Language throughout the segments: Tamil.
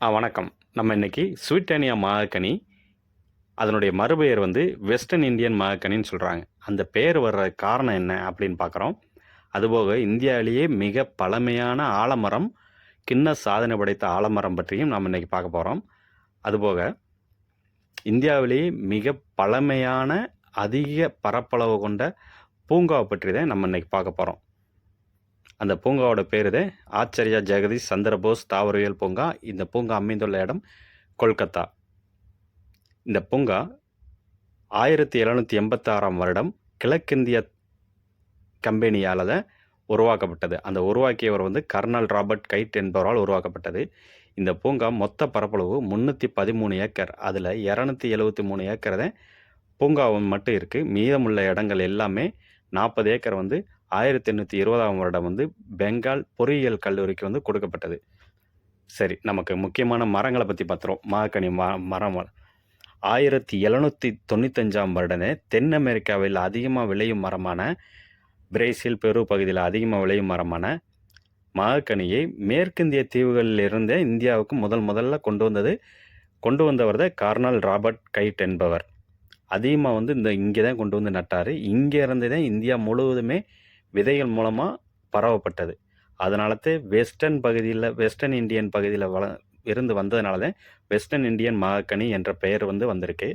வணக்கம். நம்ம இன்னைக்கு ஸ்வீட்டேனியா மாகக்கனி அதனுடைய மறுபெயர் வந்து வெஸ்டர்ன் இந்தியன் மாகக்கனின்னு சொல்கிறாங்க அந்த பேர் வர்ற காரணம் என்ன அப்படின்னு பார்க்குறோம் அதுபோக இந்தியாவிலேயே மிக பழமையான ஆலமரம் கிண்ண சாதனை படைத்த ஆலமரம் பற்றியும் நாம் இன்றைக்கி பார்க்க போகிறோம் அதுபோக இந்தியாவிலேயே மிக பழமையான அதிக பரப்பளவு கொண்ட பூங்காவை பற்றி தான் நம்ம இன்றைக்கி பார்க்க போகிறோம் அந்த பூங்காவோட பேர் ஆச்சரியா ஜெகதீஷ் சந்திரபோஸ் தாவரவியல் பூங்கா. இந்த பூங்கா அமைந்துள்ள இடம் கொல்கத்தா. இந்த பூங்கா ஆயிரத்தி எழுநூற்றி எண்பத்தாறாம் வருடம் கிழக்கிந்திய கம்பெனியால் தான் உருவாக்கப்பட்டது. அந்த உருவாக்கியவர் வந்து கர்னல் ராபர்ட் கைட் என்பவரால் உருவாக்கப்பட்டது. இந்த பூங்கா மொத்த பரப்பளவு முந்நூற்றி பதிமூணு ஏக்கர். அதில் இரநூத்தி எழுபத்தி மூணு ஏக்கர் தான் பூங்காவும் மட்டும் இருக்குது மீதமுள்ள இடங்கள் எல்லாமே நாற்பது ஏக்கர் வந்து ஆயிரத்தி எண்ணூற்றி இருபதாம் வருடம் வந்து பெங்கால் பொறியியல் கல்லூரிக்கு வந்து கொடுக்கப்பட்டது. சரி நமக்கு முக்கியமான மரங்களை பற்றி பார்த்துருவோம். மாகனி ம மரம் ஆயிரத்தி எழுநூற்றி தொண்ணூத்தஞ்சாம் வருடனே தென் அமெரிக்காவில் அதிகமாக விளையும் மரமான பிரேசில் பெரு பகுதியில் அதிகமாக விளையும் மரமான மாகக்கனியை மேற்கிந்திய தீவுகளில் இருந்தே இந்தியாவுக்கு முதல் முதல்ல கொண்டு வந்தது கொண்டு வந்தவர் தான் கார்னல் ராபர்ட் கைட் என்பவர். அதிகமாக வந்து இந்த இங்கே தான் கொண்டு வந்து நட்டார். இங்கே இருந்து தான் இந்தியா முழுவதுமே விதைகள் மூலமாக பரவப்பட்டது. அதனால தான் வெஸ்டர்ன் பகுதியில் வெஸ்டர்ன் இந்தியன் பகுதியில் வள இருந்து வந்ததுனால தான் வெஸ்டர்ன் இந்தியன் மாகனி என்ற பெயர் வந்து வந்திருக்கு.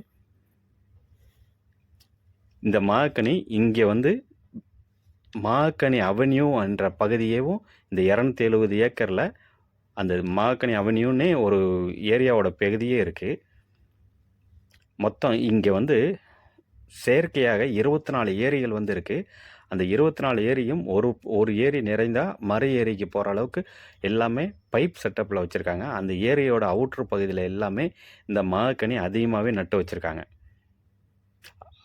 இந்த மாகனி இங்கே வந்து மாகனி அவென்யூ என்ற பகுதியேவும் இந்த இரநூத்தி எழுபது ஏக்கரில் அந்த மாகனி அவென்யூன்னே ஒரு ஏரியாவோட பகுதியே இருக்குது மொத்தம் இங்கே வந்து செயற்கையாக இருபத்தி நாலு ஏரிகள் வந்து இருக்குது அந்த இருபத்தி நாலு ஏரியும் ஒரு ஒரு ஏரி நிறைந்தால் மறு ஏரிக்கு போகிற அளவுக்கு எல்லாமே பைப் செட்டப்பில் வச்சுருக்காங்க. அந்த ஏரியோட அவுட்ரு பகுதியில் எல்லாமே இந்த மகக்கனி அதிகமாகவே நட்டு வச்சுருக்காங்க.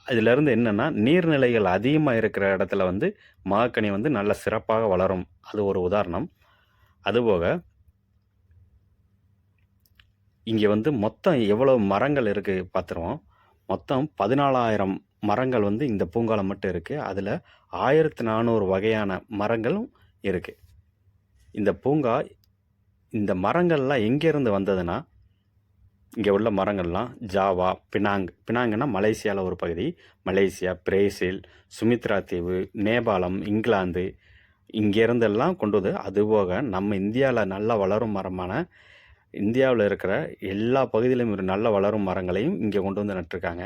இதிலேருந்து என்னென்னா நீர்நிலைகள் அதிகமாக இருக்கிற இடத்துல வந்து மகக்கனி வந்து நல்ல சிறப்பாக வளரும். அது ஒரு உதாரணம். அதுபோக இங்கே வந்து மொத்தம் எவ்வளோ மரங்கள் இருக்குது பார்த்துருவோம் மொத்தம் பதினாலாயிரம் மரங்கள் வந்து இந்த பூங்காவில் மட்டும் இருக்குது அதில் ஆயிரத்தி நானூறு வகையான மரங்களும் இருக்குது இந்த பூங்கா இந்த மரங்கள்லாம் எங்கேருந்து வந்ததுன்னா இங்கே உள்ள மரங்கள்லாம் ஜாவா பினாங் பினாங்குன்னா மலேசியாவில் ஒரு பகுதி. மலேசியா பிரேசில் சுமித்ரா தீவு நேபாளம் இங்கிலாந்து. இங்கேருந்தெல்லாம் கொண்டு வந்து அதுபோக நம்ம இந்தியாவில் நல்லா வளரும் மரமான இந்தியாவில் இருக்கிற எல்லா பகுதியிலும் ஒரு நல்ல வளரும் மரங்களையும் இங்கே கொண்டு வந்து நட்டிருக்காங்க.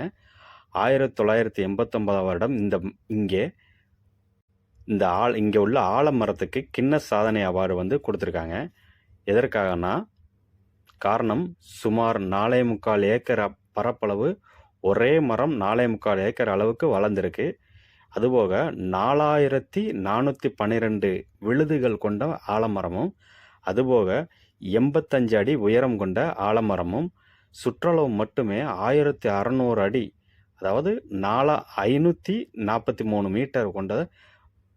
ஆயிரத்தி தொள்ளாயிரத்தி எண்பத்தொம்பதாம் வருடம் இந்த இங்கே இந்த ஆள் இங்கே உள்ள ஆலமரத்துக்கு கிண்ண சாதனை அவார்டு வந்து கொடுத்துருக்காங்க. எதற்காகனா காரணம் சுமார் நாலே முக்கால் ஏக்கர் பரப்பளவு ஒரே மரம் நாலே முக்கால் ஏக்கர் அளவுக்கு வளர்ந்துருக்கு. அதுபோக நாலாயிரத்தி நானூற்றி பன்னிரெண்டு விழுதுகள் கொண்ட ஆலமரமும் அதுபோக எண்பத்தஞ்சு அடி உயரம் கொண்ட ஆலமரமும் சுற்றளவு மட்டுமே ஆயிரத்தி அறநூறு அடி அதாவது நாலா ஐநூற்றி நாற்பத்தி மூணு மீட்டர் கொண்ட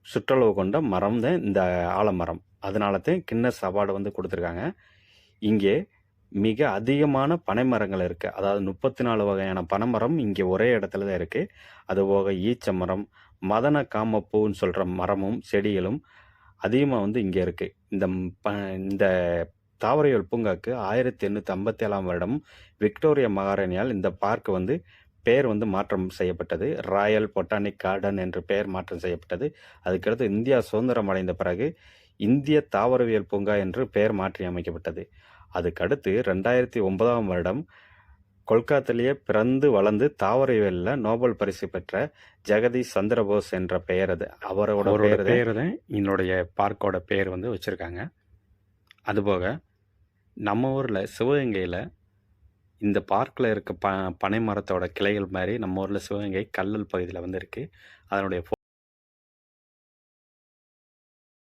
சுற்றளவு கொண்ட மரம் தான் இந்த ஆலமரம். அதனால தான் கின்னஸ் அவார்டு வந்து கொடுத்துருக்காங்க. இங்கே மிக அதிகமான பனைமரங்கள் இருக்குது அதாவது முப்பத்தி நாலு வகையான பனைமரம் இங்கே ஒரே இடத்துல தான் இருக்குது அதுபோக ஈச்ச மரம் மதன காமப்பூன்னு சொல்கிற மரமும் செடிகளும் அதிகமாக வந்து இங்கே இருக்குது இந்த ப இந்த தாவரவியல் பூங்காக்கு ஆயிரத்தி எண்ணூற்றி ஐம்பத்தி ஏழாம் வருடம் விக்டோரியா மகாராணியால் இந்த பார்க் வந்து பெயர் வந்து மாற்றம் செய்யப்பட்டது. ராயல் பொட்டானிக் கார்டன் என்று பெயர் மாற்றம் செய்யப்பட்டது. அதுக்கடுத்து இந்தியா சுதந்திரம் அடைந்த பிறகு இந்திய தாவரவியல் பூங்கா என்று பெயர் மாற்றி அமைக்கப்பட்டது. அதுக்கடுத்து ரெண்டாயிரத்தி ஒன்பதாம் வருடம் கொல்கத்தாலேயே பிறந்து வளர்ந்து தாவரவியலில் நோபல் பரிசு பெற்ற ஜெகதீஷ் சந்திரபோஸ் என்ற பெயர் அது. அவரோட அவரோட தான் என்னுடைய பார்க்கோட பேர் வந்து வச்சுருக்காங்க. அதுபோக நம்ம ஊரில் சிவகங்கையில் இந்த பார்க்கில் இருக்க ப பனை மரத்தோட கிளைகள் மாதிரி நம்ம ஊரில் சிவகங்கை கல்லல் பகுதியில் வந்து இருக்குது அதனுடைய